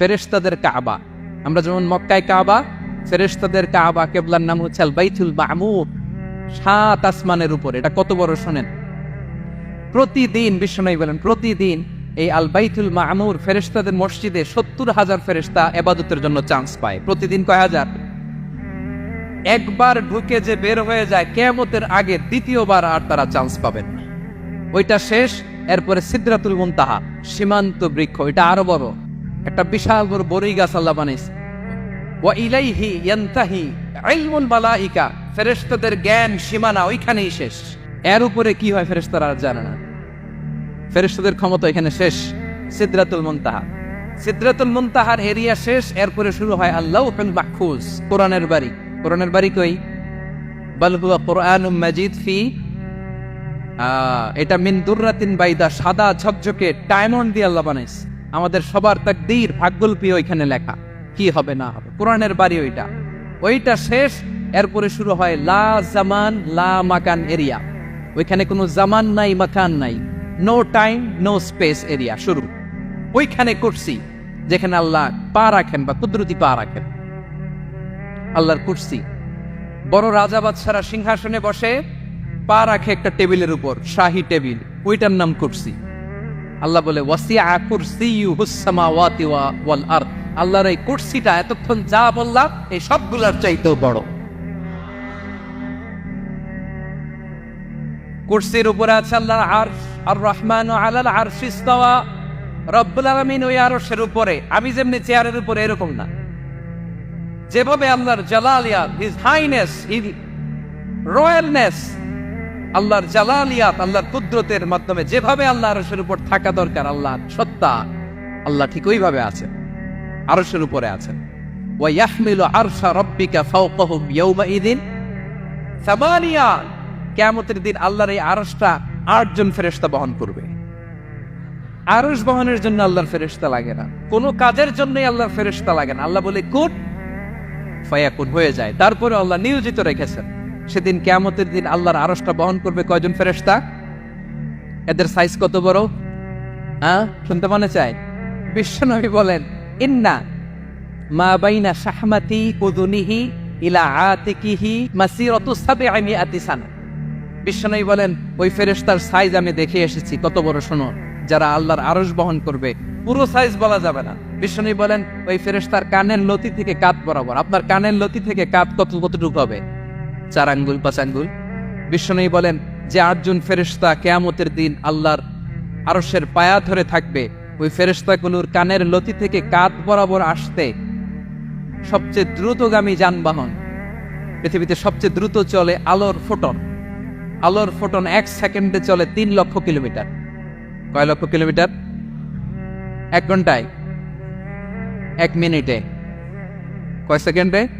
ফেরেশতাদের কাবা। আমরা যেমন মক্কায় কাবা, ফেরেশতাদের কাবা কেবলার নাম হচ্ছে আল বাইতুল সাত আসমানের উপর। এটা কত বড় শোনেন? প্রতিদিন বিশ্বনবী বলেন, প্রতিদিন এই আল বাইতুল মামুর ফেরেশতাদের মসজিদে সত্তর হাজার ফেরেশতা এবাদতের জন্য চান্স পায়। প্রতিদিন কয় হাজার? একবার ঢুকে যে বের হয়ে যায়, কেয়ামতের আগে দ্বিতীয়বার আর তারা চান্স পাবেন ওইটা শেষ, এরপরে সিদ্ধাতুল মুনতাহা, সীমান্ত বৃক্ষ, এটা আরও বড়। একটা বিশাল বড় বড়ই গাছ আল্লাহ বানাইছে ওয়া ইলাইহি ইয়ান্তাহি ইলমুল মালাইকা, ফেরেশতাদের জ্ঞান সীমানা ওইখানেই শেষ। এর উপরে কি হয় ফেরেশতারা আর জানে না। ফেরেশতাদের ক্ষমতা এখানে শেষ, সিদ্রাতুল মুনতাহা। সিদ্রাতুল মুনতাহার এরিয়া শেষ, এরপরে শুরু হয় আল্লাহুল মাহফুজ কোরআনের বাড়ি। কোরআনের বাড়ি কই? বাল হুয়া কোরআনুম মাজিদ ফি এটা মিন দুর্রাতিন বাইদা, সাদা ঝকঝকে ডায়মন্ড দিয়ে আল্লাহ বানাইছে। আমাদের সবার তাকদীর ভাগ্যলিপি ওইখানে লেখা। কি হবে, না হবে? কোরআনের বাড়ি ওইটা। ওইটা শেষ, এরপরে শুরু হয় লা জামান, লা মাকান এরিয়া। ওইখানে কোনো জামান নাই, মাকান নাই। No time no space area শুরু। ওইখানে করছি যেখানে আল্লাহ পা রাখেন বা কুদরতি পা রাখেন। আল্লাহর কুরসি। বড় রাজা বাদশারা সিংহাসনে বসে, পা রাখে একটা টেবিলের উপর, শাহী টেবিল। ওইটার নাম কুরসি। আল্লাহ বলে আল্লাহর এই কুরসিটা এতক্ষণ যা বললাম, এই সবগুলার চাইতেও বড়। কুরসির উপরে আছে আল্লাহর আরশ আর রহমান আলাল আরশ ইস্তাওয়া। রব্বুল আলামিন ওই আরশের উপরে, আমি যেমনি চেয়ারের উপরে এরকম না। যেভাবে আল্লাহর জালালিয়াত হিজ হাইনেস রয়্যালনেস আল্লাহর জালালিয়াত, আল্লাহর কুদরতের মাধ্যমে যেভাবে আল্লাহ আরশের উপর থাকা দরকার আল্লাহর সত্তা, আল্লাহ ঠিক ওইভাবে আছেন, আরশের উপরে আছেন। ওয়া ইয়াহমিলু আরশা রাব্বিকা ফাওকাহুম ইয়াউমাইদিন সামানিয়া। কিয়ামতের দিন আল্লাহর এই আরশটা আটজন ফেরেশতা বহন করবে। আরশ বহনের জন্য আল্লাহর ফেরেশতা লাগে না। কোনো কাজের জন্যই আল্লাহর ফেরেশতা লাগে না। আল্লাহ বলে কুট ফায়াকুন, হয়ে যায়। তারপরে আল্লাহ নিয়োজিত রেখেছেন। সেদিন কেয়ামতের দিন আল্লাহর আরশটা বহন করবে কয়জন ফেরেশতা? এদের সাইজ কত বড়? হ্যাঁ? শুনতে মনে চায়? বিশ্বনবী বলেন, ইন্না মা বাইনা শাহমাতি উদুনিহি ইলা আতিকিহি মাসিরাতু সাবঈ মিআতি সানা। বিশ্বনবী বলেন, ওই ফেরেশতার সাইজ আমি দেখে এসেছি, কত বড় শোনো, যারা আল্লাহর আরশ বহন করবে, পুরো সাইজ বলা যাবে না। বিশ্বনবী বলেন, ওই ফেরেশতার কানের লতি থেকে কাত বরাবর, আপনার কানের লতি থেকে কাত কত কতটুকু হবে? চার আঙ্গুল পাঁচ আঙ্গুল বিশ্বনবী বলেন, যে আটজন ফেরেশতা কেয়ামতের দিন আল্লাহর আরশের পায়া ধরে থাকবে, ওই ফেরেশতাগুলোর কানের লতি থেকে কাত বরাবর আসতে সবচেয়ে দ্রুতগামী যানবাহন। পৃথিবীতে সবচেয়ে দ্রুত চলে আলোর ফোটন। আলোর ফোটন এক সেকেন্ডে চলে তিন লক্ষ কিলোমিটার। কয় লক্ষ কিলোমিটার? এক ঘন্টায়। এক মিনিটে। কয় সেকেন্ডে?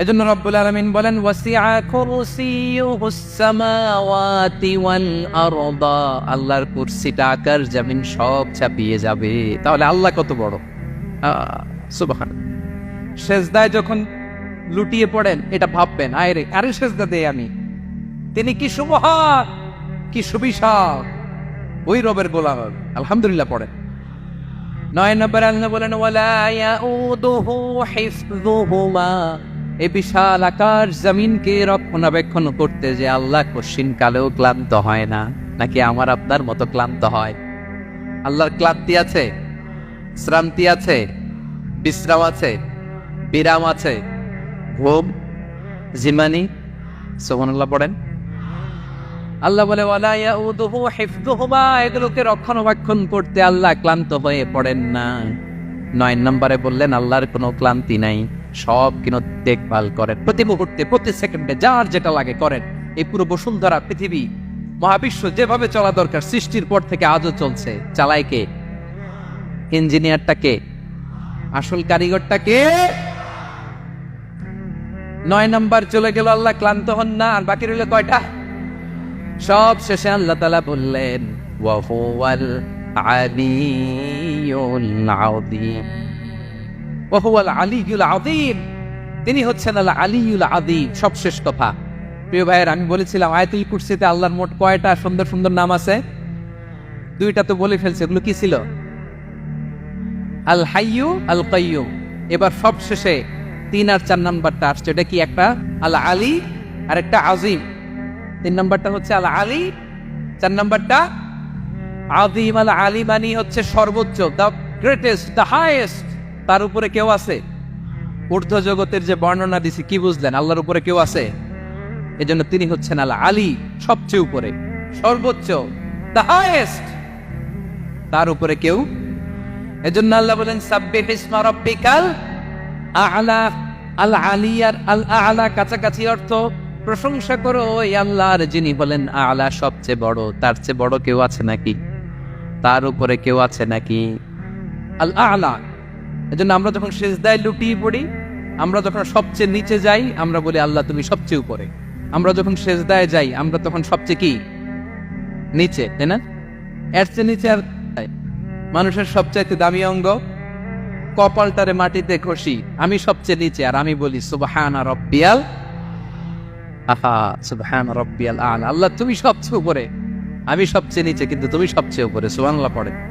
এজন্য রব্বুল আলামিন বলেন আল্লাহর কুরসিটা আকাশ জমিন সব চাপিয়ে যাবে। তাহলে আল্লাহ কত বড়? সুবহান সেজদায় যখন লুটিয়ে পড়েন, এটা ভাববেন, আয় রে আরে সেজদা দেই আমি? তিনি কি সুমহান, কি সুবিশাল, ওই রবের গোলাম। আলহামদুলিল্লাহ পড়েন। নয় নম্বর আল্লাহ বলেন, ওয়ালা ইয়াউদুহু হিফযুহুমা। এই বিশাল আকাশ জমিনকে রক্ষণাবেক্ষণ করতে যে আল্লাহ কশিন কালেও ক্লান্ত হয় না, নাকি আমার আপনার মতো ক্লান্ত হয়? আল্লাহর ক্লান্তি আছে, শ্রান্তি আছে, বিশ্রাম আছে, বিরাম আছে, ঘুম জিমানি সোমানুল্লাহ পড়েন। আল্লাহ বলে এগুলোকে রক্ষণাবেক্ষণ করতে আল্লাহ ক্লান্ত হয়ে পড়েন না। নয় নম্বরে বললেন, আল্লাহর কোনো ক্লান্তি নাই। সব কিনো দেখভাল করেন। প্রতি মুহূর্তে, প্রতি সেকেন্ডে যার যেটা লাগে করেন। এই পুরো বসুন্ধরা পৃথিবী, মহাবিশ্ব যেভাবে চলা দরকার, সৃষ্টির পর থেকে আজও চলছে। চালায় কে? ইঞ্জিনিয়ারটা কে? আসল কারিগরটা কে? নয় নাম্বার চলে গেল, আল্লাহ ক্লান্ত হন না। আর বাকি রইল কয়টা? সব শেষে আল্লাহ তালা বললেন ওয়াহুয়াল আলিয়ুল আযীম। আযীম। তিনি হচ্ছেন আদিম সবশেষ কথা প্রিয় ভাইয়ের, আমি বলেছিলাম, আয়াতুল কুরসিতে আল্লাহর মোট কয়টা সুন্দর সুন্দর নাম আছে? দুইটা তো বলে ফেলছে, এগুলো কি ছিল? আল হাইয়ু আল কাইয়ুম এবার সবশেষে তিন আর চার নাম্বারটা আসছে। এটা কি একটা? আল আলী আর একটা আজিম তিন নাম্বারটা হচ্ছে আল আলী চার নাম্বারটা আদিম আল আলী মানি হচ্ছে সর্বোচ্চ দ্য গ্রেটেস্ট দ্য হাইয়েস্ট তার উপরে কেউ আছে? ঊর্ধ্ব জগতের যে বর্ণনা দিছি, কি বুঝলেন? আল্লাহর উপরে কেউ আছে? এজন্য তিনি হচ্ছেন আল্লাহ আলী, সবচেয়ে উপরে, সর্বোচ্চ দ্য হাইয়েস্ট তার উপরে কেউ? এজন্য আল্লাহ বলেন, সাব্বিহ ইসমা রাব্বিকাল আ'লা, আল আলিয়ার আল আ'লা। কাছাকাছি অর্থ, প্রশংসা করো, ওই আল্লাহর যিনি বলেন আ'লা সবচেয়ে বড়। তার চেয়ে বড় কেউ আছে নাকি? তার উপরে কেউ আছে নাকি? আল আ'লা এজন্য আমরা যখন সেজদায় লুটিয়ে পড়ি, আমরা যখন সবচেয়ে নিচে যাই, আমরা বলি, আল্লাহ, তুমি সবচেয়ে উপরে। আমরা যখন সেজদায় যাই, আমরা তখন সবচেয়ে কি? নিচে, তাই না? এর চেয়ে নিচে আর মানুষের সবচাইতে দামি অঙ্গ, কপালটারে মাটিতে ঘষি, আমি সবচেয়ে নিচে। আর আমি বলি, সুবহান রব্বিয়াল আহা, সুবহান রব্বিয়াল আল। আল্লাহ, তুমি সবচেয়ে উপরে। আমি সবচেয়ে নিচে, কিন্তু তুমি সবচেয়ে উপরে। সুবহানাল্লাহ পড়ে।